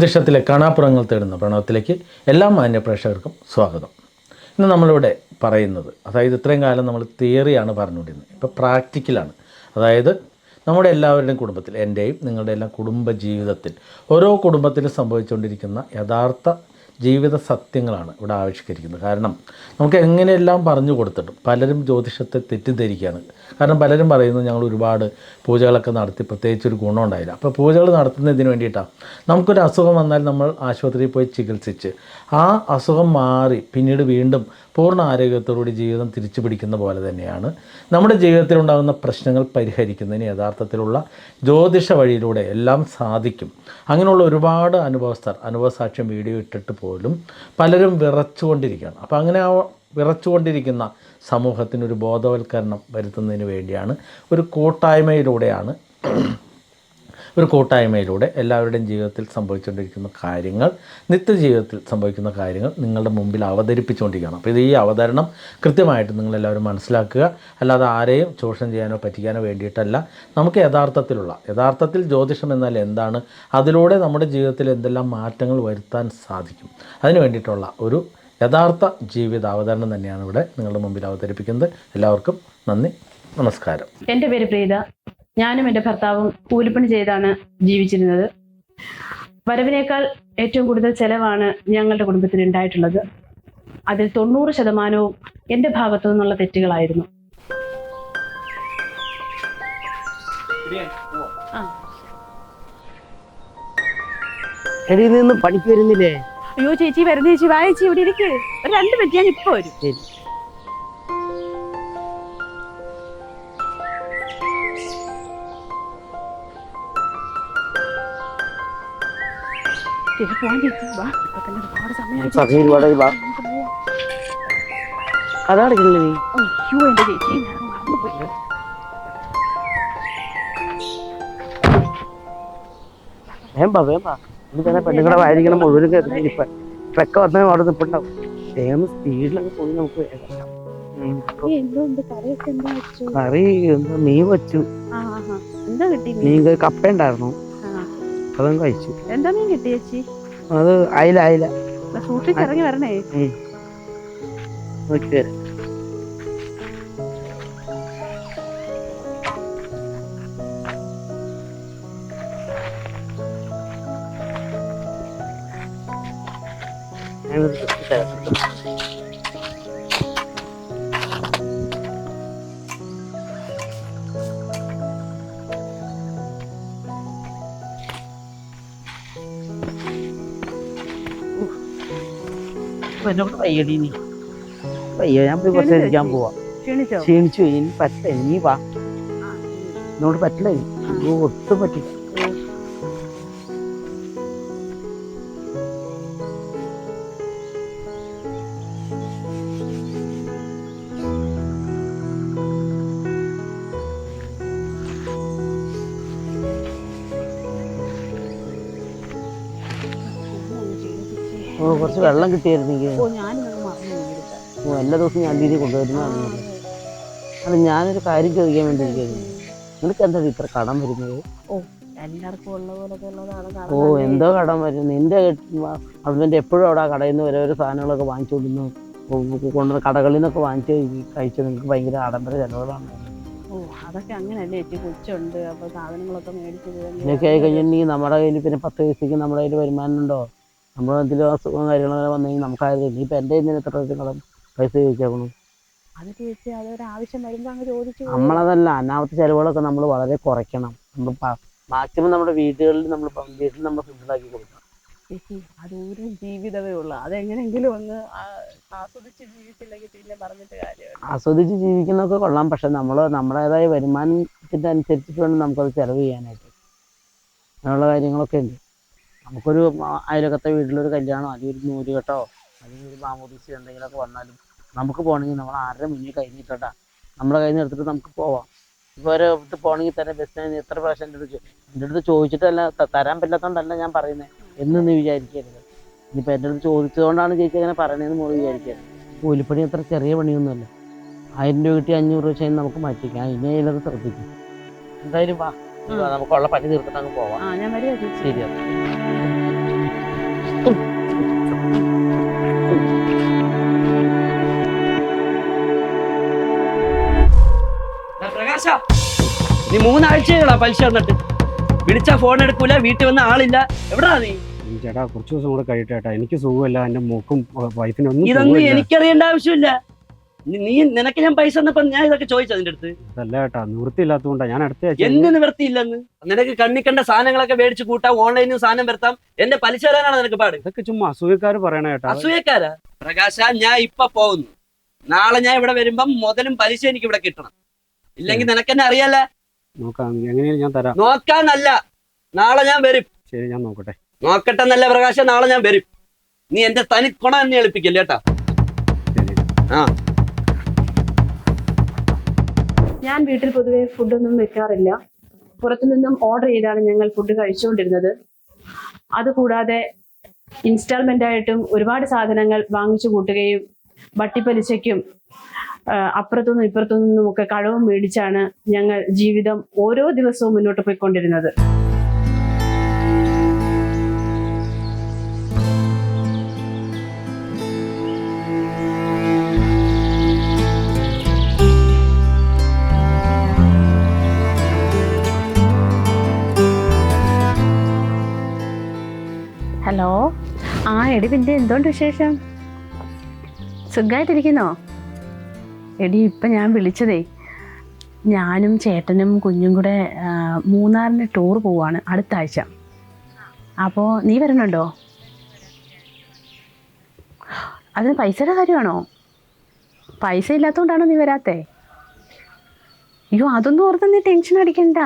ജ്യോതിഷത്തിലെ കാണാപ്പുറങ്ങൾ തേടുന്ന പ്രണവത്തിലേക്ക് എല്ലാ മാന്യ പ്രേക്ഷകർക്കും സ്വാഗതം. ഇന്ന് നമ്മളിവിടെ പറയുന്നത് അതായത് ഇത്രയും കാലം നമ്മൾ തിയറിയാണ് പറഞ്ഞുകൊണ്ടിരുന്നത്. ഇപ്പോൾ പ്രാക്ടിക്കലാണ്. അതായത് നമ്മുടെ എല്ലാവരുടെയും കുടുംബത്തിൽ എന്റെയും നിങ്ങളുടെ എല്ലാം കുടുംബ ജീവിതത്തിൽ ഓരോ കുടുംബത്തിലും സംഭവിച്ചുകൊണ്ടിരിക്കുന്ന യഥാർത്ഥ ജീവിത സത്യങ്ങളാണ് ഇവിടെ ആവിഷ്കരിക്കുന്നത്. കാരണം നമുക്ക് എങ്ങനെയെല്ലാം പറഞ്ഞു കൊടുത്തിട്ടും പലരും ജ്യോതിഷത്തെ തെറ്റിദ്ധരിക്കുകയാണ്. കാരണം പലരും പറയുന്നത് ഞങ്ങൾ ഒരുപാട് പൂജകളൊക്കെ നടത്തി പ്രത്യേകിച്ച് ഒരു ഗുണം ഉണ്ടായില്ല. അപ്പോൾ പൂജകൾ നടത്തുന്നതിന് വേണ്ടിയിട്ടാണ്. നമുക്കൊരു അസുഖം വന്നാൽ നമ്മൾ ആശുപത്രിയിൽ പോയി ചികിത്സിച്ച് ആ അസുഖം മാറി പിന്നീട് വീണ്ടും പൂർണ ആരോഗ്യത്തോടുകൂടി ജീവിതം തിരിച്ചു പിടിക്കുന്ന പോലെ തന്നെയാണ്. നമ്മുടെ ജീവിതത്തിലുണ്ടാകുന്ന പ്രശ്നങ്ങൾ പരിഹരിക്കുന്നതിന് യഥാർത്ഥത്തിലുള്ള ജ്യോതിഷ വഴിയിലൂടെ എല്ലാം സാധിക്കും. അങ്ങനെയുള്ള ഒരുപാട് അനുഭവസ്ഥർ അനുഭവസാക്ഷ്യം വീഡിയോ ഇട്ടിട്ട് പോലും പലരും വിറച്ചുകൊണ്ടിരിക്കുകയാണ്. അപ്പോൾ അങ്ങനെ വിറച്ചുകൊണ്ടിരിക്കുന്ന സമൂഹത്തിന് ഒരു ബോധവൽക്കരണം വരുത്തുന്നതിന് വേണ്ടിയാണ് ഒരു കൂട്ടായ്മയിലൂടെയാണ് ഒരു കൂട്ടായ്മയിലൂടെ എല്ലാവരുടെയും ജീവിതത്തിൽ സംഭവിച്ചുകൊണ്ടിരിക്കുന്ന കാര്യങ്ങൾ നിത്യജീവിതത്തിൽ സംഭവിക്കുന്ന കാര്യങ്ങൾ നിങ്ങളുടെ മുമ്പിൽ അവതരിപ്പിച്ചുകൊണ്ടിരിക്കുകയാണ്. അപ്പോൾ ഇത് ഈ അവതരണം കൃത്യമായിട്ട് നിങ്ങളെല്ലാവരും മനസ്സിലാക്കുക. അല്ലാതെ ആരെയും ചൂഷണം ചെയ്യാനോ പറ്റിക്കാനോ വേണ്ടിയിട്ടല്ല. നമുക്ക് യഥാർത്ഥത്തിലുള്ള യഥാർത്ഥത്തിൽ ജ്യോതിഷം എന്നാൽ എന്താണ്? അതിലൂടെ നമ്മുടെ ജീവിതത്തിൽ എന്തെല്ലാം മാറ്റങ്ങൾ വരുത്താൻ സാധിക്കും? അതിന് വേണ്ടിയിട്ടുള്ള ഒരു യഥാർത്ഥ ജീവിത അവതരണം തന്നെയാണ് ഇവിടെ നിങ്ങളുടെ മുമ്പിൽ അവതരിപ്പിക്കുന്നത്. എല്ലാവർക്കും നന്ദി നമസ്കാരം. എന്റെ പേര് പ്രീത. ഞാനും എന്റെ ഭർത്താവും കൂലിപ്പണി ചെയ്താണ് ജീവിച്ചിരുന്നത്. വരവിനേക്കാൾ ഏറ്റവും കൂടുതൽ ചെലവാണ് ഞങ്ങളുടെ കുടുംബത്തിന് ഉണ്ടായിട്ടുള്ളത്. അതിൽ തൊണ്ണൂറ് ശതമാനവും എന്റെ ഭാഗത്തു നിന്നുള്ള തെറ്റുകളായിരുന്നു. നിന്ന് പണിക്ക് വരുന്നില്ലേ? അയ്യോ ചേച്ചി വരുന്ന ചേച്ചി. വാ ചേച്ചി ഇവിടെ ഇരിക്കേ. ഒരു രണ്ട് മിനിറ്റ് ഞാൻ ഇപ്പൊ വരും. ശരി. ചേച്ചി പോവാൻ ചേച്ചി വാ ഇപ്പൊ തന്നെ ഒരുപാട് സമയമായി സമയം ഒരുപാട് വാ നമുക്ക് പോവാം. കഥ നീ അയ്യോ ചേച്ചി ഞാൻ മറന്നുപോയി വേമ്പാ വേമ്പാ ഇനി തന്നെ പെണ്ണുങ്ങളെ വായിരിക്കണം മുഴുവൻ കേൾക്കുന്നില്ല ഇപ്പൊ ട്രക്ക് വന്നാൽ അവിടെ നിൽപ്പുണ്ടാവും വേഗം സ്പീഡിലൊക്കെ പോയി നമുക്ക് വേഗം ഉം. ഇപ്പൊ എന്തുണ്ട് കറിയൊക്കെ എന്താ വെച്ചു കറി എന്താ മീൻ വെച്ചു ആ ആ, ആ. എന്താ കിട്ടി മീൻ? മീൻ കറി കപ്പ ഉണ്ടായിരുന്നു. അതും കഴിച്ചു. എന്താ മീൻ കിട്ടി ചേച്ചി? അത് അയില അയില. സൂക്ഷിച്ചിറങ്ങി വരണേ. നോക്കി വരാം ഞാനൊരു dress തരാം. എന്നോട് വയ്യടി നീ. വയ്യ ഞാൻ പോയി കുറച്ച് കഴിക്കാൻ പോവാ. ക്ഷീണിച്ചോ? ഇനി പറ്റില്ല നീ വാ. എന്നോട് പറ്റില്ല ഒട്ടും പറ്റില്ല. ഓ കുറച്ച് വെള്ളം കിട്ടിയായിരുന്നെങ്കിൽ ഓ മറന്നു. ഓ എല്ലാ ദിവസവും ഞാൻ രീതി കൊണ്ടുവരുന്നതാണ് അല്ല ഞാനൊരു കാര്യം ചോദിക്കാൻ വേണ്ടി ഇരിക്കുന്നു. നിനക്ക് എന്താ ഇത്ര കടം വരുന്നത്? ഓ എല്ലാവർക്കും ഉള്ള പോലൊക്കെ ഓ എന്തോ കടം വരും നിന്റെ ഹസ്ബൻഡ് എപ്പോഴും അവിടെ ആ കടയിൽ നിന്ന് ഓരോരോ സാധനങ്ങളൊക്കെ വാങ്ങിച്ചുകൊണ്ടിരുന്നു. കൊണ്ടുവന്ന് കടകളിൽ നിന്നൊക്കെ വാങ്ങിച്ച് കഴിച്ച് നിങ്ങൾക്ക് ഭയങ്കര ആഡംബര ചെലവുകളാണ്. ഓ അതൊക്കെ അങ്ങനെയല്ലേ. ചേച്ചി കൊച്ചുണ്ട്. അപ്പൊ സാധനങ്ങളൊക്കെ മേടിച്ചത് ഇതൊക്കെ ആയി കഴിഞ്ഞിട്ടുണ്ടെങ്കിൽ നമ്മുടെ കയ്യിൽ പിന്നെ പത്ത് പൈസക്ക് നമ്മുടെ കയ്യിൽ വരുമാനം ഉണ്ടോ? നമ്മൾ എന്തെങ്കിലും അസുഖം കാര്യങ്ങളൊക്കെ വന്നു കഴിഞ്ഞാൽ നമുക്കായത് ഇനിയിപ്പോൾ എന്റെ നിന്ന് എത്ര കടം പൈസ ചോദിച്ചേക്കണം അത് ചേച്ചി അതൊരു ആവശ്യം വരുമ്പോ അങ്ങ് ചോദിച്ചു നമ്മളതല്ല അനാവശ്യ ചിലവുകളൊക്കെ നമ്മൾ വളരെ കുറയ്ക്കണം. നമ്മൾ മാക്സിമം നമ്മുടെ വീടുകളിൽ നമ്മൾ വീട്ടിൽ നമ്മൾ ഫുഡ് ആക്കി കൊടുക്കണം. ചേച്ചി അതൊരു ജീവിതമേ ഉള്ളൂ. അതെങ്ങനെങ്കിലും ഒന്ന് ആസ്വദിച്ച് ജീവിച്ചില്ലെങ്കിൽ പിന്നെ പറഞ്ഞിട്ട് കാര്യമില്ല. ആസ്വദിച്ച് ജീവിക്കുന്നൊക്കെ കൊള്ളാം. പക്ഷെ നമ്മൾ നമ്മുടേതായ വരുമാനത്തിന്റെ അനുസരിച്ചിട്ട് വേണം നമുക്കത് ചെലവ് ചെയ്യാനായിട്ട്. അങ്ങനെയുള്ള കാര്യങ്ങളൊക്കെ ഉണ്ട്. നമുക്കൊരു അയലക്കത്തെ വീട്ടിലൊരു കല്യാണമോ അല്ലെങ്കിൽ ഒരു നൂലുകെട്ടോ അല്ലെങ്കിൽ ഒരു മാമോദീസ എന്തെങ്കിലുമൊക്കെ വന്നാലും നമുക്ക് പോകണമെങ്കിൽ നമ്മൾ ആരുടെ മുന്നിൽ കൈ നീട്ടട്ടാ നമ്മുടെ കയ്യിൽ നിന്ന് എടുത്തിട്ട് നമുക്ക് പോവാം. ഇപ്പോൾ ഒരു ഇത് പോകണമെങ്കിൽ തന്നെ ബസ്സിന് എത്ര പ്രാവശ്യം എന്റെ അടുത്ത് എന്റെ അടുത്ത് ചോദിച്ചിട്ടല്ല തരാൻ പറ്റാത്തതുകൊണ്ടല്ല ഞാൻ പറയുന്നത് എന്ന് നീ വിചാരിക്കരുത്. ഇനിയിപ്പോൾ എന്റെ അടുത്ത് ചോദിച്ചതുകൊണ്ടാണ് ചേച്ചി അങ്ങനെ പറയണതെന്ന് മോൾ വിചാരിക്കരുത് കൂലിപ്പണി അത്ര ചെറിയ പണിയൊന്നുമല്ല. ആയിരം രൂപ കിട്ടി അഞ്ഞൂറ് രൂപ ചെയ്യുന്ന നമുക്ക് മാറ്റിക്കാം. ഇനി അതിലത് ശ്രദ്ധിക്കും. എന്തായാലും വാ. നമുക്കുള്ള പണി തീർത്തിട്ട് അങ്ങ് പോവാം. ശരി എന്നാ. പ്രകാശ നീ മൂന്നാഴ്ചകളാ പലിശ വന്നിട്ട് വിളിച്ചാ ഫോൺ എടുക്കൂല വീട്ടിൽ വന്ന ആളില്ല. എവിടാ നീ? ചേട്ടാ കുറച്ച് ദിവസം കൂടെ കഴിയട്ടെ ചേട്ടാ. എനിക്ക് സുഖമില്ല എന്റെ മോക്കും വൈഫിനും ഒന്നും ഇതൊന്നും. എനിക്കറിയേണ്ട ആവശ്യമില്ല. നീ- നിനക്ക് ഞാൻ പൈസ തന്നപ്പോ ഞാൻ ഇതൊക്കെ ചോദിച്ചു അതിന്റെ അടുത്ത്. അതല്ല ചേട്ടാ നിവൃത്തിയില്ലാത്തതുകൊണ്ടാ ഞാൻ അടുത്ത എന്ത് നിവൃത്തിയില്ലെന്ന്. നിനക്ക് കണ്ണി കണ്ട സാധനങ്ങളൊക്കെ മേടിച്ച് കൂട്ടാം ഓൺലൈനിൽ സാധനം വരുത്താം. എന്റെ പലിശ തരാനാണ് നിനക്ക് പാട്. ഇതൊക്കെ ചുമ്മാ അസൂയക്കാര് പറയണ ചേട്ടാ. അസൂയക്കാരാ? പ്രകാശ ഞാൻ ഇപ്പൊ പോകുന്നു. നാളെ ഞാൻ ഇവിടെ വരുമ്പം മുതലും പലിശ എനിക്ക് ഇവിടെ കിട്ടണം. ഇല്ലെങ്കിൽ നിനക്ക് തന്നെ അറിയാലേ. നോക്കാം ഞാൻ തരാം. നോക്കാന്നല്ല നാളെ ഞാൻ വരും. ശരി ഞാൻ നോക്കട്ടെ. നോക്കട്ടെ നല്ല പ്രകാശം നാളെ ഞാൻ വരും. നീ എന്റെ തനി കൊണ എന്നെ എളുപ്പിക്കല്ലേ കേട്ടാ? ശരി. ആ. ഞാൻ വീട്ടിൽ പൊതുവെ ഫുഡൊന്നും വെക്കാറില്ല. പുറത്തുനിന്നും ഓർഡർ ചെയ്താണ് ഞങ്ങൾ ഫുഡ് കഴിച്ചുകൊണ്ടിരുന്നത്. അതുകൂടാതെ ഇൻസ്റ്റാൾമെന്റ് ആയിട്ടും ഒരുപാട് സാധനങ്ങൾ വാങ്ങിച്ചു കൂട്ടുകയും വട്ടിപ്പലിശയ്ക്കും ആ, അപ്പുറത്തുനിന്നും ഇപ്പുറത്തു നിന്നും ഒക്കെ കടവും മേടിച്ചാണ് ഞങ്ങൾ ജീവിതം ഓരോ ദിവസവും മുന്നോട്ട് പോയിക്കൊണ്ടിരുന്നത്. ഹലോ ആ എടി പിന്നെ എന്തുകൊണ്ട് വിശേഷം? സുഖമായിട്ടിരിക്കുന്നോ എടി ഇപ്പം ഞാൻ വിളിച്ചതേ ഞാനും ചേട്ടനും കുഞ്ഞും കൂടെ മൂന്നാറിന് ടൂർ പോവാണ് അടുത്ത ആഴ്ച. അപ്പോൾ നീ വരണുണ്ടോ? അതിന് പൈസയുടെ കാര്യമാണോ? പൈസ ഇല്ലാത്തതുകൊണ്ടാണോ നീ വരാത്തേ? അയ്യോ അതൊന്നും ഓർത്ത് നീ ടെൻഷൻ അടിക്കണ്ട.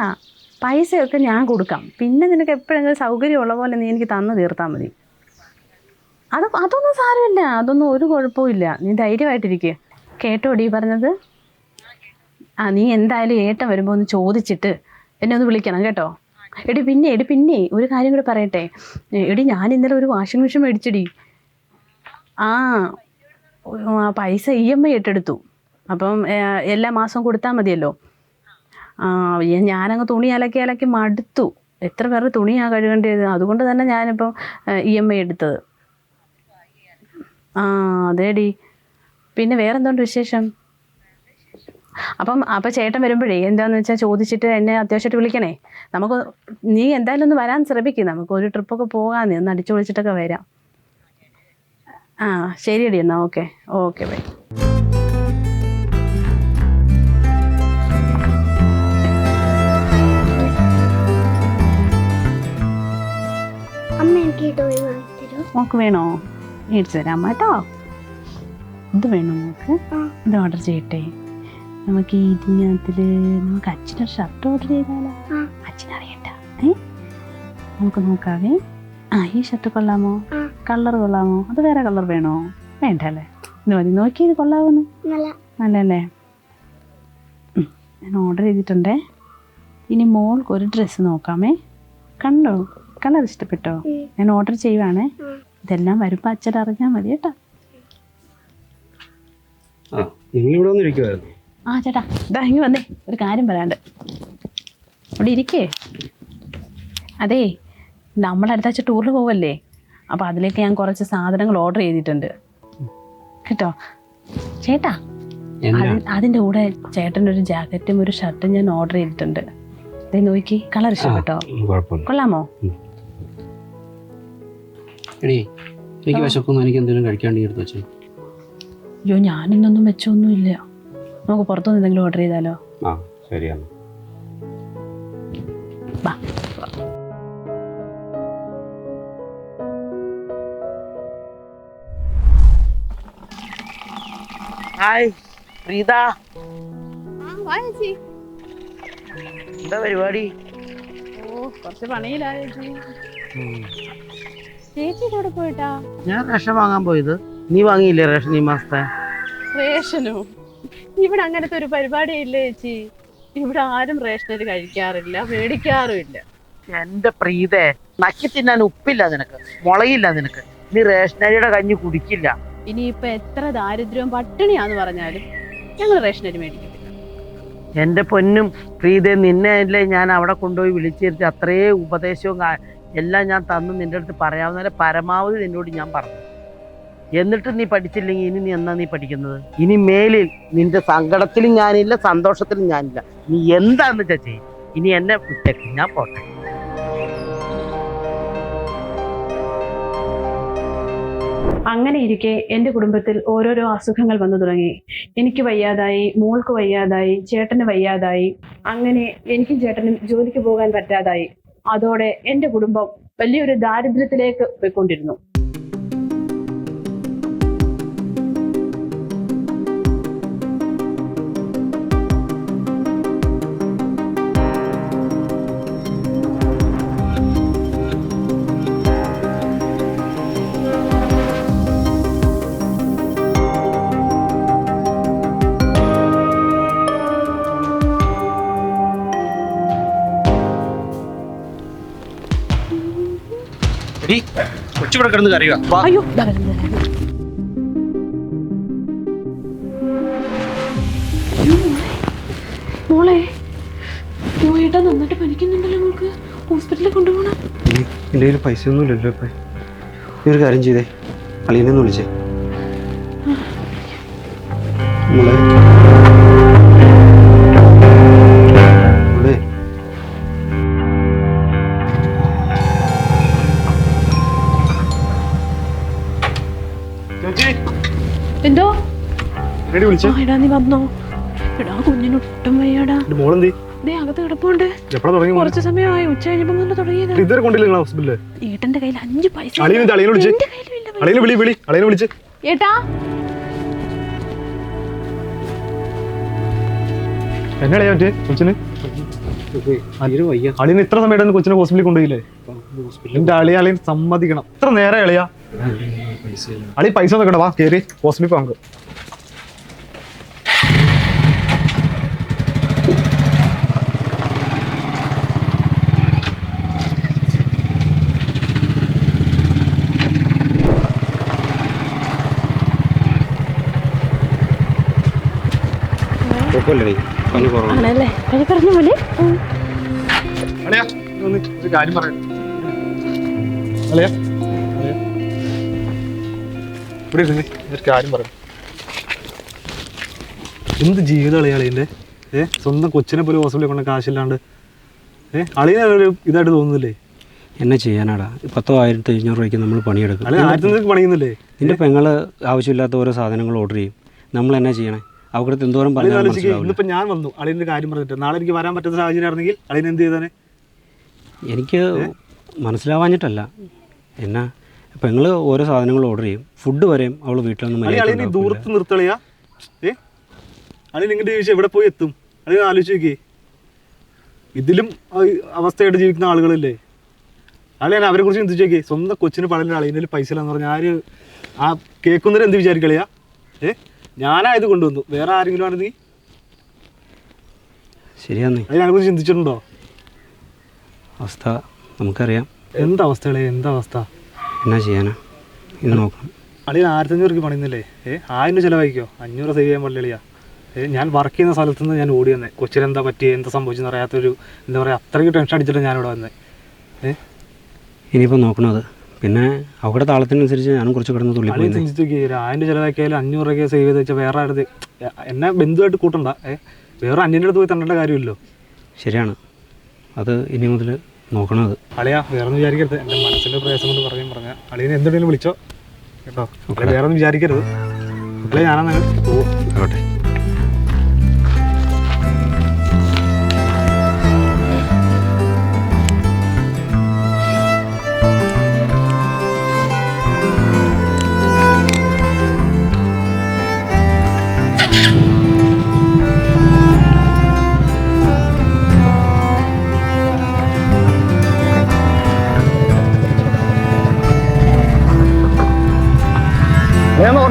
പൈസയൊക്കെ ഞാൻ കൊടുക്കാം. പിന്നെ നിനക്ക് എപ്പോഴെങ്കിലും സൗകര്യമുള്ള പോലെ നീ എനിക്ക് തന്നു തീർത്താൽ മതി. അത് അതൊന്നും സാരമില്ല. അതൊന്നും ഒരു കുഴപ്പമില്ല നീ ധൈര്യമായിട്ടിരിക്കുക കേട്ടോടി പറഞ്ഞത്? ആ നീ എന്തായാലും ഏട്ടൻ വരുമ്പോൾ ഒന്ന് ചോദിച്ചിട്ട് എന്നെ ഒന്ന് വിളിക്കണം കേട്ടോ. എടി പിന്നെ എടി പിന്നെ ഒരു കാര്യം കൂടി പറയട്ടെ. എടി ഞാൻ ഇന്നലെ ഒരു വാഷിംഗ് മെഷീൻ മേടിച്ചടി. ആ പൈസ ഇ എം ഐ ഏറ്റെടുത്തു. അപ്പം എല്ലാ മാസവും കൊടുത്താൽ മതിയല്ലോ. ഞാനങ്ങ് തുണി അലക്കി അലക്കി മടുത്തു. എത്ര പേരുടെ തുണിയാണ് കഴുകേണ്ടത് അതുകൊണ്ട് തന്നെ ഞാനിപ്പം ഇ എം ഐ എടുത്തത്. ആ അതേടി. പിന്നെ വേറെന്തുണ്ട് വിശേഷം? അപ്പം അപ്പം ചേട്ടൻ വരുമ്പോഴേ എന്താണെന്ന് വെച്ചാൽ ചോദിച്ചിട്ട് എന്നെ അത്യാവശ്യമായിട്ട് വിളിക്കണേ. നമുക്ക് നീ എന്തായാലും ഒന്ന് വരാൻ ശ്രമിക്കും. നമുക്ക് ഒരു ട്രിപ്പൊക്കെ പോകാൻ ഒന്ന് അടിച്ചു വിളിച്ചിട്ടൊക്കെ വരാം. ആ ശരിയടി എന്നാൽ ഓക്കെ. Okay bye. അമ്മ എനിക്ക് ഈ ടോയ് വാങ്ങിത്തരോ മോക്ക് വേണോ? മേടിച്ചു തരാം. കേട്ടോ. ഇത് വേണം നമുക്ക്. ഇത് ഓർഡർ ചെയ്യട്ടെ. നമുക്ക് ഇതിനകത്തിൽ നമുക്ക് അച്ഛനൊരു ഷർട്ട് ഓർഡർ ചെയ്താലോ. അച്ഛനറിയണ്ട ഏ? നമുക്ക് നോക്കാവേ. ആ ഈ ഷർട്ട് കൊള്ളാമോ? കളർ കൊള്ളാമോ? അത് വേറെ കളർ വേണോ? വേണ്ട അല്ലേ ഇത് മതി. നോക്കി ഇത് കൊള്ളാമോന്ന് നല്ല നല്ലല്ലേ ഞാൻ ഓർഡർ ചെയ്തിട്ടുണ്ടേ. ഇനി മോൾക്ക് ഒരു ഡ്രസ്സ് നോക്കാമേ. കണ്ടോ? കളർ ഇഷ്ടപ്പെട്ടോ? ഞാൻ ഓർഡർ ചെയ്യുവാണേ. ഇതെല്ലാം വരുമ്പോൾ അച്ഛൻ അറിഞ്ഞാൽ മതി കേട്ടോ. ആ നിങ്ങൾ ഇവിടെ ആ ചേട്ടാ ഇതാ ഇങ്ങ് വന്നേ. ഒരു കാര്യം പറയാണ്ട് ഇവിടെ ഇരിക്കേ. അതേ നമ്മൾ അടുത്ത ആഴ്ച ടൂറിന് പോവല്ലേ? അപ്പോൾ അതിലേക്ക് ഞാൻ കുറച്ച് സാധനങ്ങൾ ഓർഡർ ചെയ്തിട്ടുണ്ട്. കേട്ടോ? ചേട്ടാ അതിന്റെ അതിന്റെ കൂടെ ചേട്ടന്റെ ഒരു ജാക്കറ്റും ഒരു ഷർട്ടും ഞാൻ ഓർഡർ ചെയ്തിട്ടുണ്ട്. ദേ നോക്കി കളർ ഇഷ്ടപ്പെട്ടോ? കുഴപ്പമില്ല. കൊള്ളാമോ? എടീ എനിക്ക് വിശക്കുന്നു. എനിക്ക് എന്തെങ്കിലും കഴിക്കാണ്ട് എടുത്ത് വെച്ചു. അയ്യോ ഞാൻ ഇന്നൊന്നും വെച്ചൊന്നുമില്ല. നമുക്ക് പുറത്തുനിന്ന് എന്തെങ്കിലും ഓർഡർ ചെയ്താലോ? ആ ശരിയാണ് ഹായ് പ്രീത. എന്താ പരിപാടി? ഓ കുറച്ച് പണിയിലായ ചേച്ചി. കൂടെ പോയിട്ടാ? ഞാൻ രക്ഷ വാങ്ങാൻ പോയത്. നീ വാങ്ങിയില്ലേ റേഷൻ ഈ മാസത്തെ? റേഷനോ? ഇവിടെ അങ്ങനത്തെ ഒരു പരിപാടി ഇല്ല ചേച്ചി? ഇവിടെ ആരും റേഷനരി കഴിക്കാറില്ല മേടിക്കാറുമില്ല. എന്റെ പ്രീതേ നക്കി തിന്നാൻ ഉപ്പില്ല നിനക്ക് മുളയില്ല നിനക്ക്. നീ റേഷനരിയുടെ കഞ്ഞി കുടിക്കില്ല. ഇനിയിപ്പോ എത്ര ദാരിദ്ര്യവും പട്ടിണിയാന്ന് പറഞ്ഞാലും ഞങ്ങൾ റേഷനരി മേടിക്കില്ല എന്റെ പൊന്നും പ്രീതെ നിന്നെ അല്ലേ ഞാൻ അവിടെ കൊണ്ടുപോയി വിളിച്ചിരുത്തി അത്രേ ഉപദേശവും എല്ലാം ഞാൻ തന്നു. നിന്റെ അടുത്ത് പറയാവുന്നതിന്റെ പരമാവധി നിന്നോട് ഞാൻ പറഞ്ഞു. എന്നിട്ട് നീ പഠിച്ചില്ലെങ്കിൽ ഇനി നീ എന്നാ നീ പഠിക്കുന്നത്? ഇനി മേലിൽ നിന്റെ സങ്കടത്തിലും ഞാനില്ല സന്തോഷത്തിലും ഞാനില്ല. നീ എന്താന്ന് വെച്ചാ ചെയ്യും. ഇനി എന്നെ വിട്ടേക്ക്. ഞാൻ പോട്ടെ. അങ്ങനെ ഇരിക്കെ എന്റെ കുടുംബത്തിൽ ഓരോരോ അസുഖങ്ങൾ വന്നു തുടങ്ങി. എനിക്ക് വയ്യാതായി മോൾക്ക് വയ്യാതായി ചേട്ടന് വയ്യാതായി. അങ്ങനെ എനിക്കും ചേട്ടനും ജോലിക്ക് പോകാൻ പറ്റാതായി. അതോടെ എന്റെ കുടുംബം വലിയൊരു ദാരിദ്ര്യത്തിലേക്ക് പോയിക്കൊണ്ടിരുന്നു. കൊച്ചിവിടെ കിടന്ന് കറിയുക അയ്യോ മോളെ പോയിട്ടാ നന്നായിട്ട് പനിക്കുന്നുണ്ടല്ലോ മോൾക്ക്. ഹോസ്പിറ്റലിൽ കൊണ്ടുപോകണം. എന്റെ കയ്യിൽ പൈസ ഒന്നും ഇല്ലല്ലോ ഇപ്പം. ഈ ഒരു കാര്യം ചെയ്തേ അളിയനെ ഒന്ന് വിളിച്ചേ. മോളെ. വിളിച്ചേ? ആ എടാ നീ വന്നോ. എടാ കുഞ്ഞിനൊട്ടും വയ്യാടാ. എന്റെ ദേ അകത്ത് കിടപ്പുണ്ട്. എപ്പോഴാ തുടങ്ങി കുറച്ച് സമയമായി ഉച്ച കഴിഞ്ഞപ്പോ നല്ല തുടങ്ങിയത്. ഇതുവരെ കൊണ്ടില്ല ഹോസ്പിറ്റലിൽ? ഏട്ടന്റെ കയ്യിൽ അഞ്ച് പൈസ അളിയനെ വിളി വിളി അളിയനെ വിളിച്ച്. ഏട്ടാ. കൊച്ചിന്? അളിയന് ഇത്ര സമയം കൊച്ചിനെ ഹോസ്പിറ്റലിൽ കൊണ്ടുപോയില്ലേ? എന്റെ അളിയ അളിയൻ സമ്മതിക്കണം. ഇത്ര നേരെ അളിയാ. അളി പൈസ നോക്കണ്ട വാ കേറി. ഹോസ്പിറ്റലിൽ പോകാം നമുക്ക്. കുറവാണല്ലേ പനി പറഞ്ഞു പോലെ അളിയാ ഒരു കാര്യം പറയാം. അളിയാ അളിയാ. ഒരു കാര്യം പറയാം. എന്ത് ജീവിതം അളിയ അളിയന്റെ ഏ സ്വന്തം കൊച്ചിനെ പോലും ഹോസ്പിറ്റലിൽ കൊണ്ട് കാശില്ലാണ്ട്. ഏ അളിയനെ ഒരു ഇതായിട്ട് തോന്നുന്നില്ലേ? എന്നെ ചെയ്യാനാടാ. പത്തോ ആയിരത്തി അഞ്ഞൂറ് രൂപയ്ക്ക് നമ്മൾ പണിയെടുക്കും. അളിയ പണിയുന്നില്ലേ? നിന്റെ പെങ്ങൾ ആവശ്യമില്ലാത്ത ഓരോ സാധനങ്ങൾ ഓർഡർ ചെയ്യും. നമ്മൾ എന്നാ ചെയ്യണേ? അവിടുത്തെ എന്തോരം പറഞ്ഞു പറഞ്ഞാൽ ആലോചിക്കുക ഇന്നിപ്പോ ഞാൻ വന്നു. അളിയന്റെ കാര്യം പറഞ്ഞിട്ട്. നാളെ എനിക്ക് വരാൻ പറ്റുന്ന സാഹചര്യം ആയിരുന്നെങ്കിൽ അളിയൻ എന്ത് ചെയ്താനെ? എനിക്ക് മനസ്സിലാവാഞ്ഞിട്ടല്ല. എന്നാ പെങ്ങൾ ഓരോ സാധനങ്ങൾ ഓർഡർ ചെയ്യും. ഫുഡ് വരെയും അവൾ വീട്ടിലൊന്നും നിന്ന് ദൂരത്ത് നിർത്തളിയാ ഏ? അളി നിങ്ങളുടെ ചോദിച്ചാൽ എവിടെ പോയി എത്തും? അളി ആലോചിച്ച് നോക്കിയേ. ഇതിലും അവസ്ഥയായിട്ട് ജീവിക്കുന്ന ആളുകളല്ലേ? അളി ഞാൻ അവരെ കുറിച്ച് എന്ത് ചോദിക്കേ സ്വന്തം കൊച്ചിന് പടലിന് അളിയന്റെ പൈസ ഇല്ലെന്ന് പറഞ്ഞാൽ ആര് ആ കേൾക്കുന്നവരെന്ത് വിചാരിക്കളിയാ ഏ? ഞാനായത് കൊണ്ടുവന്നു. വേറെ ആരെങ്കിലും ആണെങ്കിൽ ശരിയാന്നേ. അതിനെ കുറിച്ച് ചിന്തിച്ചിട്ടുണ്ടോ? അവസ്ഥ നമുക്കറിയാം. എന്താ അവസ്ഥ എന്താ അവസ്ഥ? എന്നാ ചെയ്യാനാ? ഇന്ന് നോക്കണം. അളിയൻ ആയിരത്തഞ്ഞൂറ് രൂപ പണിയുന്നില്ലേ? ഏ ആയിരം രൂപ ചിലവായിക്കോ? അഞ്ഞൂറ് സേവ് ചെയ്യാൻ അളിയാ ഏ ഞാൻ വർക്ക് ചെയ്യുന്ന സ്ഥലത്ത് നിന്ന് ഞാൻ ഓടി വന്നേ. കൊച്ചിനെന്താ പറ്റിയ? എന്താ സംഭവിച്ചെന്ന് അറിയാത്തൊരു എന്താ പറയുക അത്രയ്ക്ക് ടെൻഷൻ അടിച്ചിട്ട് ഞാനിവിടെ വന്നേ. ഏ? ഇനിയിപ്പോൾ നോക്കണത് പിന്നെ അവരുടെ താളത്തിനനുസരിച്ച് ഞാനും കുറച്ച് കിടന്ന് തുള്ളി ആയിരം ചിലവാക്കിയാലും അഞ്ഞൂറ് രൂപ സേവ് ചെയ്ത് വെച്ചാൽ വേറെ അടുത്ത് എന്നെ ബന്ധുവായിട്ട് കൂട്ടണ്ട. ഏ വേറെ അന്യന്റെ അടുത്ത് പോയി തരേണ്ട കാര്യമില്ലല്ലോ. ശരിയാണ്. അത് ഇനി മുതൽ നോക്കണത് അളിയാ വേറെ ഒന്നും വിചാരിക്കരുത്. എന്റെ മനസ്സിന്റെ പ്രയാസം കൊണ്ട് പറയാൻ പറഞ്ഞ. അളിയനെ എന്തെങ്കിലും വിളിച്ചോ. കേട്ടോ. വേറെ ഒന്നും വിചാരിക്കരുത്. അളിയ ഞാനാ ഓ ആവട്ടെ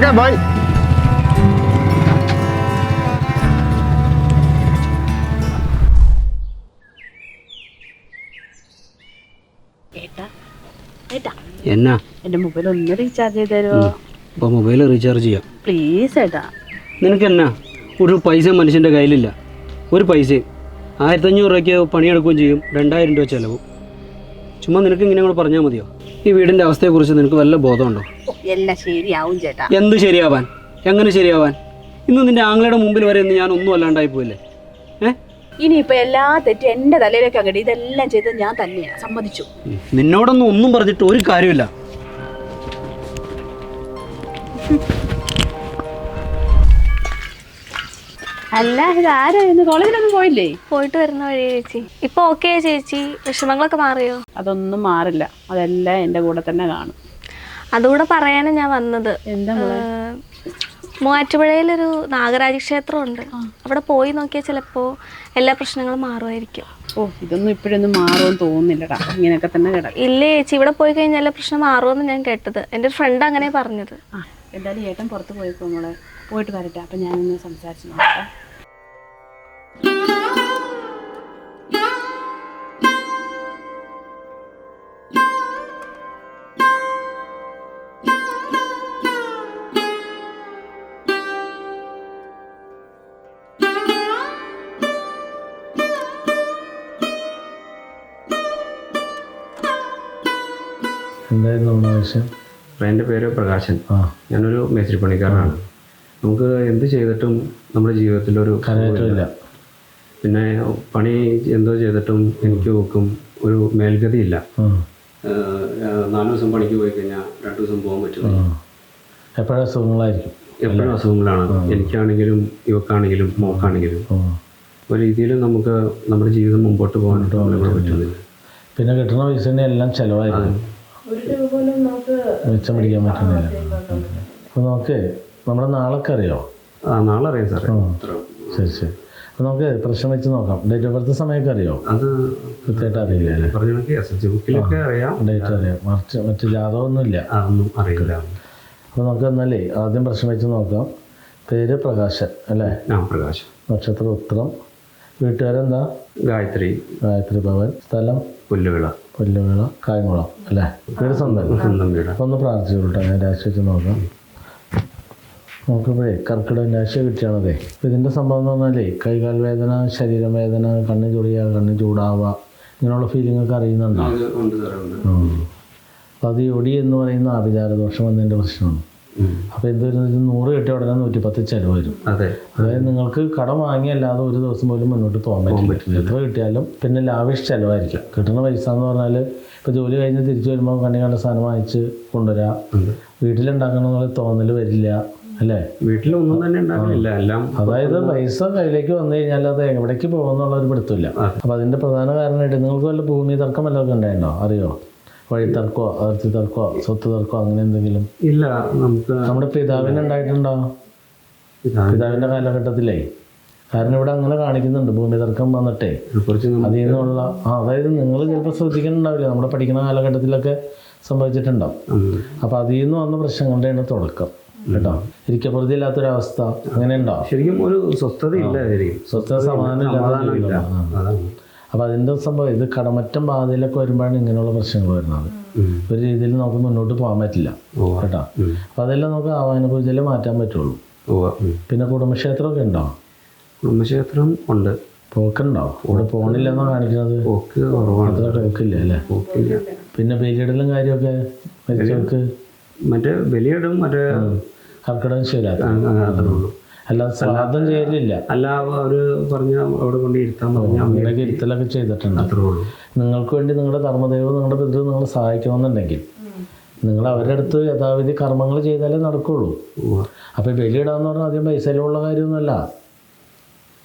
ഓക്കെ ബൈ എന്നാ? എന്റെ മൊബൈൽ ഒന്ന് റീചാർജ് ചെയ്ത് തരുമോ ഇപ്പോൾ മൊബൈൽ റീചാർജ് ചെയ്യാം. പ്ലീസ് ഏട്ടാ. നിനക്ക് എന്നാ ഒരു പൈസ മനുഷ്യന്റെ കയ്യിലില്ല. ഒരു പൈസയും ആയിരത്തഞ്ഞൂറ് രൂപയ്ക്ക് പണിയെടുക്കുകയും ചെയ്യും. രണ്ടായിരം രൂപ ചിലവും. ചുമ്മാ നിനക്ക് ഇങ്ങനെ കൂടെ പറഞ്ഞാൽ മതിയോ? ഈ വീടിന്റെ അവസ്ഥയെക്കുറിച്ച് നിനക്ക് വല്ല ബോധമുണ്ടോ? എല്ലാം ശരിയാവും ചേട്ടാ. എന്ത് ശരിയാവാൻ? എങ്ങനെ ശരിയാവാൻ? ഇന്ന് നിന്റെ ആങ്ങളുടെ മുമ്പിൽ വരെ ഇന്ന് ഞാൻ ഒന്നും അല്ലാണ്ടായി പോയില്ലേ? ഏ? ഇനിയിപ്പോ എല്ലാ തെറ്റും എന്റെ തലയിലേക്ക് അങ്ങോട്ട് ഇതെല്ലാം ചെയ്തത് ഞാൻ തന്നെയാണ് സമ്മതിച്ചു. നിന്നോടൊന്നും ഒന്നും പറഞ്ഞിട്ട് ഒരു കാര്യമില്ല. അല്ല ഇത് ആരായിരുന്നു കോളേജിലൊന്നും പോയില്ലേ? പോയിട്ട് വരുന്ന വഴി ചേച്ചി. ഇപ്പൊ ഓക്കെ ചേച്ചി. വിഷമങ്ങളൊക്കെ മാറിയോ? അതൊന്നും മാറില്ല. അതെല്ലാം എന്റെ കൂടെ തന്നെ കാണും. അതുകൂടെ പറയാനാണ് ഞാൻ വന്നത്. എന്താ മോളെ? ഏഹ്, മൂവാറ്റുപുഴയിലൊരു നാഗരാജ ക്ഷേത്രമുണ്ട്. അവിടെ പോയി നോക്കിയാൽ ചിലപ്പോ എല്ലാ പ്രശ്നങ്ങളും മാറുമായിരിക്കും. ഓ ഇതൊന്നും ഇപ്പോഴൊന്നും മാറുമെന്ന് തോന്നുന്നില്ലടാ. ഇങ്ങനെയൊക്കെ തന്നെ കിടക്കും. ഇല്ലേ ചേച്ചി ഇവിടെ പോയി കഴിഞ്ഞാൽ പ്രശ്നം മാറുമെന്ന് ഞാൻ കേട്ടത്. എന്റെ ഒരു ഫ്രണ്ട് അങ്ങനെ പറഞ്ഞത്. ആ എന്തായാലും ഏട്ടൻ പുറത്ത് പോയിക്കോ മോളെ. പോയിട്ട് വരട്ടെ. അപ്പം ഞാനൊന്ന് സംസാരിച്ചു നോക്കാം. എന്തായിരുന്നു നമ്മുടെ ആവശ്യം? എന്റെ പേര് പ്രകാശൻ. ആ. ഞാനൊരു മേസ്ത്രി പണിക്കാരനാണ് നമുക്ക് എന്ത് ചെയ്തിട്ടും നമ്മുടെ ജീവിതത്തിലൊരു കരകയറ്റമില്ല പിന്നെ പണി എന്തോ ചെയ്തിട്ടും എനിക്ക് നോക്കും ഒരു മേൽഗതിയില്ല. നാല് ദിവസം പണിക്ക് പോയി കഴിഞ്ഞാൽ രണ്ട് ദിവസം പോകാൻ പറ്റില്ല എപ്പോഴും അസുഖങ്ങളായിരിക്കും? എപ്പോഴും അസുഖങ്ങളാണ്. എനിക്കാണെങ്കിലും ഇവക്കാണെങ്കിലും മോക്കാണെങ്കിലും ഒരു രീതിയിൽ നമുക്ക് നമ്മുടെ ജീവിതം മുമ്പോട്ട് പോകാനായിട്ട് നമ്മളെ പറ്റുന്നില്ല. പിന്നെ കിട്ടുന്ന പൈസ തന്നെ എല്ലാം ചിലവായിരിക്കും. മിച്ചം പിടിക്കാൻ പറ്റുന്നില്ല. അപ്പോൾ നമുക്ക് നമ്മുടെ നാളൊക്കെ അറിയോ? ആ നാളെ അറിയാം സാറേ ശരി ശരി. അപ്പോൾ നമുക്ക് പ്രശ്നം വെച്ച് നോക്കാം. ഡേറ്റ് ഓഫ് ബർത്ത് സമയമൊക്കെ അറിയോ? അത് കൃത്യമായിട്ട് അറിയില്ല ബുക്കിലൊക്കെ അറിയാം. ഡേറ്റ് അറിയാം. മറിച്ച് മറ്റ് ജാതകമൊന്നുമില്ല. അതൊന്നും അറിയില്ല. അപ്പോൾ നമുക്ക് എന്നാലേ ആദ്യം പ്രശ്നം വെച്ച് നോക്കാം. പേര് പ്രകാശൻ അല്ലേ? ആ പ്രകാശ് നക്ഷത്ര ഉത്തരം വീട്ടുകാരെന്താ ഗായത്രി. ഗായത്രി ഭവൻ. സ്ഥലം? പുല്ലുവിള. പുല്ലുവിള കായംകുളം അല്ലേ? വീട് സ്വന്തം. സ്വന്തം വീട്. അപ്പോൾ ഒന്ന് പ്രാർത്ഥിച്ചു കേട്ടോ ഞാൻ രാശി വെച്ച് നോക്കാം. നമുക്കിപ്പോഴേ കർക്കിടക രാശി കിട്ടിയാണതേ അപ്പോൾ ഇതിന്റെ സംഭവം എന്ന് പറഞ്ഞാലേ കൈകാൽ വേദന ശരീരം വേദന കണ്ണ് ചൊറിയുക കണ്ണ് ചൂടാവുക ഇങ്ങനെയുള്ള ഫീലിംഗ് ഒക്കെ അറിയുന്നുണ്ടോ. അപ്പോൾ അത് ഒടി എന്ന് പറയുന്ന ആഭിചാര ദോഷം വന്നതിന്റെ പ്രശ്നമാണ്. അപ്പോൾ എന്ത് വരുന്നത് നൂറ് കിട്ടിയ ഉടനെ നൂറ്റിപ്പത്ത് ചിലവ് വരും. അതെ. അതായത് നിങ്ങൾക്ക് കടം വാങ്ങിയല്ലാതെ ഒരു ദിവസം പോലും മുന്നോട്ട് പോകാൻ പറ്റില്ല. എത്ര കിട്ടിയാലും പിന്നെ ലാവിഷ് ചിലവായിരിക്കും. കിട്ടുന്ന പൈസ എന്ന് പറഞ്ഞാൽ ഇപ്പോൾ ജോലി കഴിഞ്ഞ് തിരിച്ചു വരുമ്പോൾ കണ്ണി കണ്ട സാധനം വാങ്ങിച്ച് കൊണ്ടുവരാം. വീട്ടിലുണ്ടാക്കണമെന്നുള്ള തോന്നൽ വരില്ല അല്ലേ? വീട്ടിലൊന്നും തന്നെ ഉണ്ടാകുന്നില്ല എല്ലാം അതായത് പൈസ കയ്യിലേക്ക് വന്നു കഴിഞ്ഞാൽ അത് എവിടേക്ക് പോകുന്നുള്ള ഒരു പിടുത്തമില്ല. അപ്പോൾ അതിന്റെ പ്രധാന കാരണമായിട്ട് നിങ്ങൾക്ക് വല്ല ഭൂമി തർക്കം വല്ലതൊക്കെ ഉണ്ടായിട്ടുണ്ടോ? അറിയോ? വഴി തർക്കോ അതിർത്തി തർക്കോ സ്വത്ത് തർക്കോ അങ്ങനെ എന്തെങ്കിലും? ഇല്ല നമുക്ക് നമ്മുടെ പിതാവിന് ഉണ്ടായിട്ടുണ്ടോ? പിതാവിന്റെ കാലഘട്ടത്തിലേ. കാരണം ഇവിടെ അങ്ങനെ കാണിക്കുന്നുണ്ട് ഭൂമി തർക്കം വന്നിട്ടേ അതിൽ നിന്നുള്ള ആ അതായത് നിങ്ങൾ ചിലപ്പോൾ ശ്രദ്ധിക്കുന്നുണ്ടാവില്ല നമ്മുടെ പഠിക്കുന്ന കാലഘട്ടത്തിലൊക്കെ സംഭവിച്ചിട്ടുണ്ടാവും. അപ്പൊ അപ്പോൾ അതിൽ നിന്ന് വന്ന പ്രശ്നങ്ങളുടെയാണ് തുടക്കം കേട്ടോ. ഇരിക്കപ്പുറത്തി ഇല്ലാത്തൊരവസ്ഥ അങ്ങനെ ഉണ്ടോ? ശരിക്കും ഒരു സ്വസ്ഥത ഇല്ല സ്വസ്ഥത സമാധാനം ഇല്ലാത്ത അപ്പോൾ അതിന്റെ സംഭവം? ഇത് കടമറ്റം പാതയിലൊക്കെ വരുമ്പോഴാണ് ഇങ്ങനെയുള്ള പ്രശ്നങ്ങൾ വരുന്നത്. ഒരു രീതിയിൽ നമുക്ക് മുന്നോട്ട് പോകാൻ പറ്റില്ല. കേട്ടോ. അപ്പോൾ അതെല്ലാം നമുക്ക് ആവാന പൂജയിൽ മാറ്റാൻ പറ്റുള്ളൂ? പിന്നെ കുടുംബക്ഷേത്രമൊക്കെ ഉണ്ടോ? കുടുംബക്ഷേത്രം ഉണ്ട്. പോക്കുണ്ടോ? ഇവിടെ പോണില്ലെന്നോ കാണിക്കുന്നത്. പോക്ക് കുറവാണ്. അത്ര പോക്കില്ല അല്ലേ? പോക്കില്ല. പിന്നെ ബലിയിടലും കാര്യമൊക്കെ മരിച്ചവർക്ക്? മറ്റേ ബലിയിടും മറ്റേ കർക്കിടകം ഉള്ളൂ. അല്ലാതെ ശ്രാദ്ധം ചെയ്യലില്ല അല്ല അവർ പറഞ്ഞ അവിടെ കൊണ്ട് ഇരുത്താൻ പറഞ്ഞ അങ്ങനെയൊക്കെ ഇരുത്തലൊക്കെ ചെയ്തിട്ടുണ്ട്. അത്രേ ഉള്ളൂ. നിങ്ങൾക്ക് വേണ്ടി നിങ്ങളുടെ ധർമ്മദൈവം നിങ്ങളുടെ പിതൃ നിങ്ങളെ സഹായിക്കണമെന്നുണ്ടെങ്കിൽ നിങ്ങൾ അവരുടെ അടുത്ത് യഥാവിധി കർമ്മങ്ങൾ ചെയ്താലേ നടക്കുള്ളൂ. അപ്പൊ അപ്പോൾ ബലിയിടാന്ന് പറഞ്ഞാൽ ആദ്യം പൈസ ചിലവുള്ള കാര്യമൊന്നുമല്ല.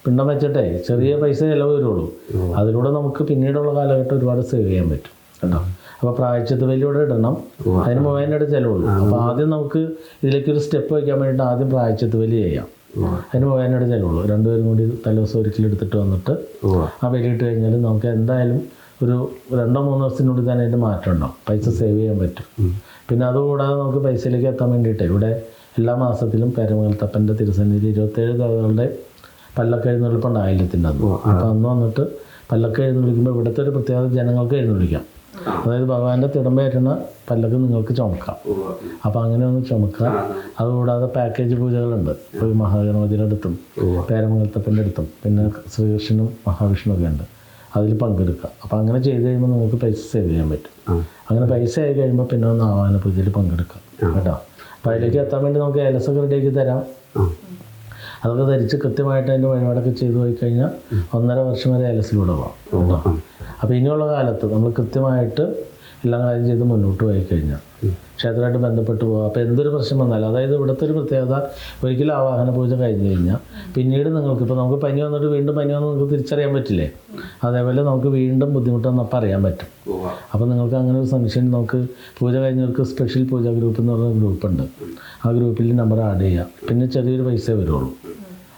പിണ്ടം വെച്ചിട്ടേ ചെറിയ പൈസ ചിലവ് വരുള്ളൂ. അതിലൂടെ നമുക്ക് പിന്നീടുള്ള കാലഘട്ടം ഒരുപാട് സേവ് ചെയ്യാൻ പറ്റും കേട്ടോ. അപ്പോൾ പ്രായച്ചത്ത് ബലിയോടെ ഇടണം. അതിന് മൂവായിരം അടുത്ത് ചിലവുള്ളൂ അപ്പോൾ ആദ്യം നമുക്ക് ഇതിലേക്ക് ഒരു സ്റ്റെപ്പ് വയ്ക്കാൻ വേണ്ടിയിട്ട് ആദ്യം പ്രായച്ചത്ത് ബലി ചെയ്യാം. അതിന് രൂപയുടെ ചിലവുള്ളൂ രണ്ടുപേരും കൂടി തലേദിവസം ഒരിക്കലും എടുത്തിട്ട് വന്നിട്ട് ആ. ഇട്ട് കഴിഞ്ഞാൽ നമുക്ക് എന്തായാലും ഒരു രണ്ടോ മൂന്നോ ദിവസത്തിനുള്ളിൽ തന്നെ അതിന്റെ മാറ്റം ഉണ്ടാവും. പൈസ സേവ് ചെയ്യാൻ പറ്റും. പിന്നെ അതുകൂടാതെ നമുക്ക് പൈസയിലേക്ക് എത്താൻ വേണ്ടിയിട്ട് ഇവിടെ എല്ലാ മാസത്തിലും പേരമംഗലത്തപ്പന്റെ തിരുസന്നിധി ഇരുപത്തേഴ് കഥകളുടെ പല്ലക്ക എഴുന്നള്ളിപ്പുണ്ട് ആയില്യത്തിന്റെ അന്ന്. അപ്പോൾ അന്ന് വന്നിട്ട് പല്ലക്കെഴുന്നള്ളിക്കുമ്പോൾ ഇവിടുത്തെ ഒരു പ്രത്യേകത ജനങ്ങൾക്ക് എഴുന്നള്ളിക്കാം. അതായത് ഭഗവാന്റെ തിടമ്പേറ്റുന്ന പല്ലക്ക് നിങ്ങൾക്ക് ചുമക്കാം. അപ്പോൾ അങ്ങനെ ഒന്ന് ചുമക്കാം. അതുകൂടാതെ പാക്കേജ് പൂജകളുണ്ട്. ഒരു മഹാഗണപതിയുടെ അടുത്തും പേരമംഗലത്തപ്പന്റെ അടുത്തും പിന്നെ ശ്രീകൃഷ്ണനും മഹാവിഷ്ണു ഒക്കെ ഉണ്ട്. അതിൽ പങ്കെടുക്കുക അപ്പോൾ അങ്ങനെ ചെയ്ത് കഴിയുമ്പോൾ നിങ്ങൾക്ക് പൈസ സേവ് ചെയ്യാൻ പറ്റും. അങ്ങനെ പൈസ ആയി കഴിയുമ്പോൾ പിന്നെ ഒന്ന് ആവാന പൂജയിൽ പങ്കെടുക്കാം. കേട്ടോ? അപ്പോൾ അതിലേക്ക് എത്താൻ വേണ്ടി നമുക്ക് ഏലസൊക്കെ റെഡിയാക്കി തരാം. അതൊക്കെ ധരിച്ച് കൃത്യമായിട്ട് അതിന്റെ വഴിപാടൊക്കെ ചെയ്തു പോയി കഴിഞ്ഞാൽ ഒന്നര വർഷം വരെ ഏലസിലൂടെ പോകാം കേട്ടോ അപ്പോൾ ഇനിയുള്ള കാലത്ത് നമ്മൾ കൃത്യമായിട്ട് എല്ലാ കാര്യം ചെയ്ത് മുന്നോട്ട് പോയി കഴിഞ്ഞാൽ ക്ഷേത്രമായിട്ട് ബന്ധപ്പെട്ട് പോകുക അപ്പോൾ എന്തൊരു പ്രശ്നം വന്നാലും അതായത് ഇവിടുത്തെ ഒരു പ്രത്യേകത ഒരിക്കലും ആവാഹന പൂജ കഴിഞ്ഞ് കഴിഞ്ഞാൽ പിന്നീട് നിങ്ങൾക്ക് ഇപ്പോൾ നമുക്ക് പനി വന്നിട്ട് വീണ്ടും പനി വന്ന് നിങ്ങൾക്ക് തിരിച്ചറിയാൻ പറ്റില്ലേ? അതേപോലെ നമുക്ക് വീണ്ടും ബുദ്ധിമുട്ടെന്ന് അപ്പം അറിയാൻ പറ്റും. അപ്പോൾ നിങ്ങൾക്ക് അങ്ങനെ ഒരു സംശയം നമുക്ക് പൂജ കഴിഞ്ഞവർക്ക് സ്പെഷ്യൽ പൂജ ഗ്രൂപ്പ് എന്ന് പറഞ്ഞ ഗ്രൂപ്പുണ്ട് ആ ഗ്രൂപ്പിൽ നമ്പർ ആഡ് ചെയ്യുക. പിന്നെ ചെറിയൊരു പൈസ വരുള്ളൂ.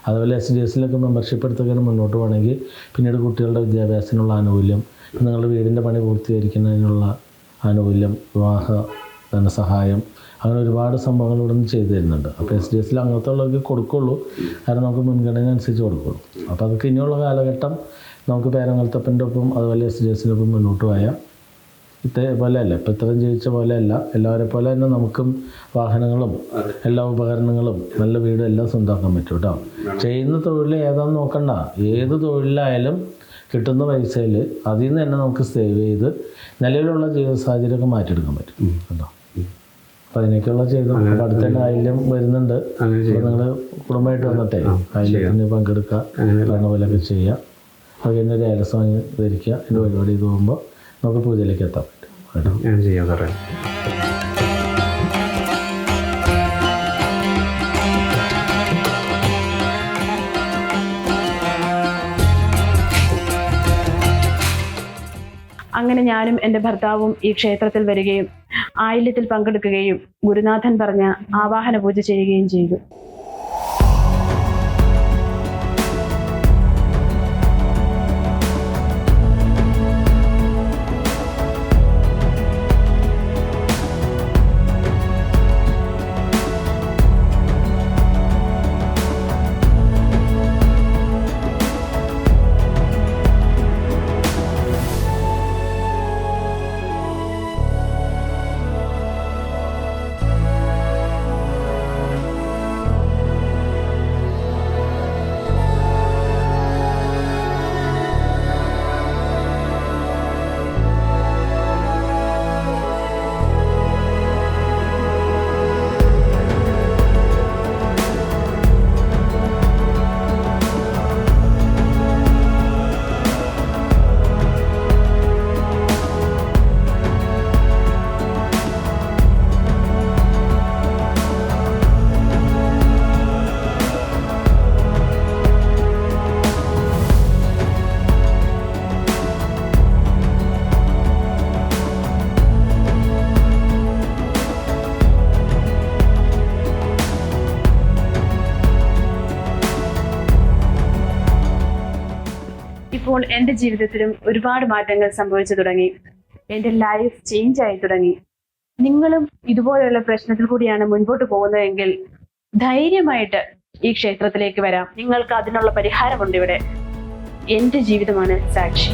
അതുപോലെ എസ് ഡി എസിലൊക്കെ മെമ്പർഷിപ്പ് എടുത്തൊക്കെ മുന്നോട്ട് പോകണമെങ്കിൽ പിന്നീട് കുട്ടികളുടെ വിദ്യാഭ്യാസത്തിനുള്ള ആനുകൂല്യം നിങ്ങളുടെ വീടിന്റെ പണി പൂർത്തീകരിക്കുന്നതിനുള്ള ആനുകൂല്യം വിവാഹ ധനസഹായം അങ്ങനെ ഒരുപാട് സംഭവങ്ങൾ ഇവിടെ നിന്ന് ചെയ്തു തരുന്നുണ്ട്. അപ്പോൾ എസ് ഡി എസിൽ അങ്ങനത്തെ ഉള്ളവർക്ക് കൊടുക്കുള്ളൂ. കാരണം നമുക്ക് മുൻഗണന അനുസരിച്ച് കൊടുക്കുള്ളൂ. അപ്പോൾ അതൊക്കെ ഇനിയുള്ള കാലഘട്ടം നമുക്ക് പേരങ്ങൾത്തപ്പന്റെ ഒപ്പം അതുപോലെ എസ് ഡി എസിന്റെ ഒപ്പം മുന്നോട്ട് പോയാൽ ഇതേപോലെ അല്ല. ഇപ്പം ഇത്രയും ജീവിച്ച പോലെ അല്ല. എല്ലാവരെ പോലെ തന്നെ നമുക്കും വാഹനങ്ങളും എല്ലാ ഉപകരണങ്ങളും നല്ല വീടും എല്ലാം സ്വന്തമാക്കാൻ പറ്റും കേട്ടോ. ചെയ്യുന്ന തൊഴിൽ ഏതാണെന്ന് നോക്കണ്ട. ഏത് തൊഴിലായാലും കിട്ടുന്ന പൈസയിൽ അതിൽ നിന്ന് തന്നെ നമുക്ക് സേവ് ചെയ്ത് നിലവിലുള്ള ജീവിത സാഹചര്യമൊക്കെ മാറ്റിയെടുക്കാൻ പറ്റും. കേട്ടോ. അപ്പം അതിനൊക്കെയുള്ള ചെയ്ത്. അപ്പം അടുത്ത തന്നെ ആയില്യം വരുന്നുണ്ട്. നിങ്ങൾ കുടുംബമായിട്ട് വന്നിട്ടേ ആയില്യത്തിന് പങ്കെടുക്കുക പറഞ്ഞ പോലെയൊക്കെ ചെയ്യുക അത് കഴിഞ്ഞ ഒരു ഏലസം വാങ്ങി ധരിക്കുക. അതിന്റെ പരിപാടി ചെയ്ത് പോകുമ്പോൾ നമുക്ക് പൂജയിലേക്ക് എത്താൻ പറ്റും. കേട്ടോ. ഞാൻ ചെയ്യാൻ സാറേ. അങ്ങനെ ഞാനും എന്റെ ഭർത്താവും ഈ ക്ഷേത്രത്തിൽ വരികയും ആയില്യത്തിൽ പങ്കെടുക്കുകയും ഗുരുനാഥൻ പറഞ്ഞ ആവാഹന പൂജ ചെയ്യുകയും ചെയ്തു. ഇപ്പോൾ എന്റെ ജീവിതത്തിലും ഒരുപാട് മാറ്റങ്ങൾ സംഭവിച്ചു തുടങ്ങി. എന്റെ ലൈഫ് ചേഞ്ച് ആയി തുടങ്ങി. നിങ്ങളും ഇതുപോലെയുള്ള പ്രശ്നത്തിൽ കൂടിയാണ് മുൻപോട്ട് പോകുന്നതെങ്കിൽ ധൈര്യമായിട്ട് ഈ ക്ഷേത്രത്തിലേക്ക് വരാം. നിങ്ങൾക്ക് അതിനുള്ള പരിഹാരമുണ്ട് ഇവിടെ. എന്റെ ജീവിതമാണ് സാക്ഷി.